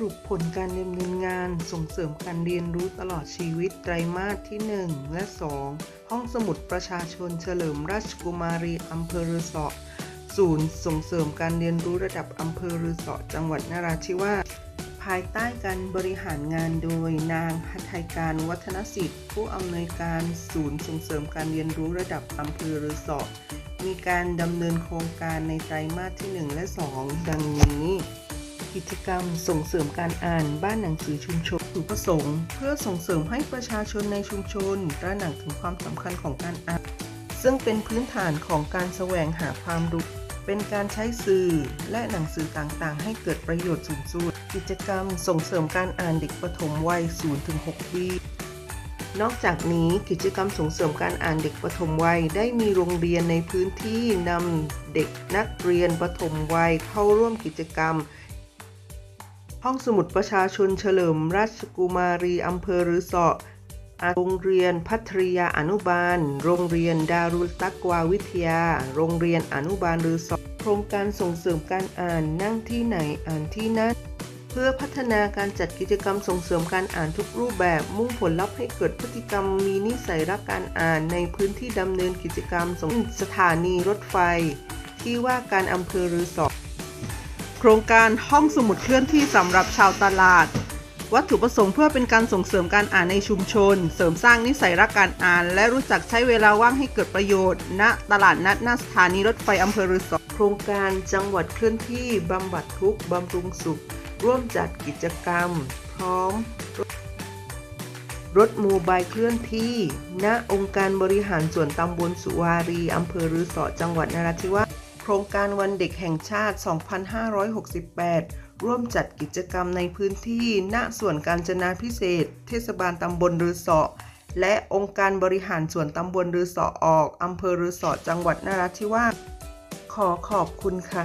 รุปผลการดำเนินงานส่งเสริมการเรียนรู้ตลอดชีวิตไตรมาสที่ 1 และ 2 ห้องสมุดประชาชนเฉลิมราชกุมารีอำเภอรือเสอศูนย์ส่งเสริมการเรียนรู้ระดับอำเภอรือเสอจังหวัดนราธิวาสภายใต้การบริหารงานโดยนางหัตถยการวัฒนสิทธิ์ ผู้อำนวยการศูนย์ส่งเสริมการเรียนรู้ระดับอำเภอรือเสอมีการดำเนินโครงการในไตรมาสที่ 1 และ 2 ดังนี้ กิจกรรม ส่งเสริมการอ่านบ้านหนังสือชุมชนจุดประสงค์ เพื่อส่งเสริมให้ประชาชนในชุมชนตระหนักถึงความสำคัญของการอ่าน ซึ่งเป็นพื้นฐานของการแสวงหาความรู้เป็นการใช้สื่อและหนังสือต่างๆ ให้เกิดประโยชน์สูงสุด กิจกรรมส่งเสริมการอ่านเด็กปฐมวัย 0-6 ปี นอกจากนี้กิจกรรมส่งเสริมการอ่านเด็กปฐมวัย ได้มีโรงเรียนในพื้นที่นำเด็กนักเรียนปฐมวัยเข้าร่วมกิจกรรม ห้องสมุดประชาชนเฉลิมราชกุมารีอำเภอรือสอโรงเรียนพัทริยาอนุบาล โรงเรียนดารุลตักวาวิทยา โรงเรียนอนุบาลรือสอโครงการส่งเสริมการอ่านนั่งที่ไหนอ่านที่นั่นเพื่อพัฒนาการจัดกิจกรรมส่งเสริมการอ่านทุกรูปแบบ มุ่งผลลัพธ์ให้เกิดพฤติกรรมมีนิสัยรักการอ่านในพื้นที่ดำเนินกิจกรรมส่งสถานีรถไฟ ที่ว่าการอำเภอรือสอ ครงการห้องสมุดเคลื่อนที่สำหรับชาวตลาด วัตถุประสงค์เพื่อเป็นการส่งเสริมการอ่านในชุมชน เสริมสร้างนิสัยรักการอ่าน และรู้จักใช้เวลาว่างให้เกิดประโยชน์ ณตลาดนัดหน้าสถานีรถไฟอำเภอรือสอโครงการจังหวัดเคลื่อนที่บำบัดทุกข์บำรุงสุข ร่วมจัดกิจกรรม พร้อม รถโมบายเคลื่อนที่ ณองค์การบริหารส่วนตำบลสุวารีอำเภอรือสอจังหวัดนราธิวาส โครงการวันเด็กแห่งชาติ 2568 ร่วมจัดกิจกรรมในพื้นที่ณส่วนการจนาพิเศษ เทศบาลตำบลรือเสอและองค์การบริหารส่วนตำบลรือเสอออกอำเภอรือเสอจังหวัดนราธิวาสขอขอบคุณค่ะ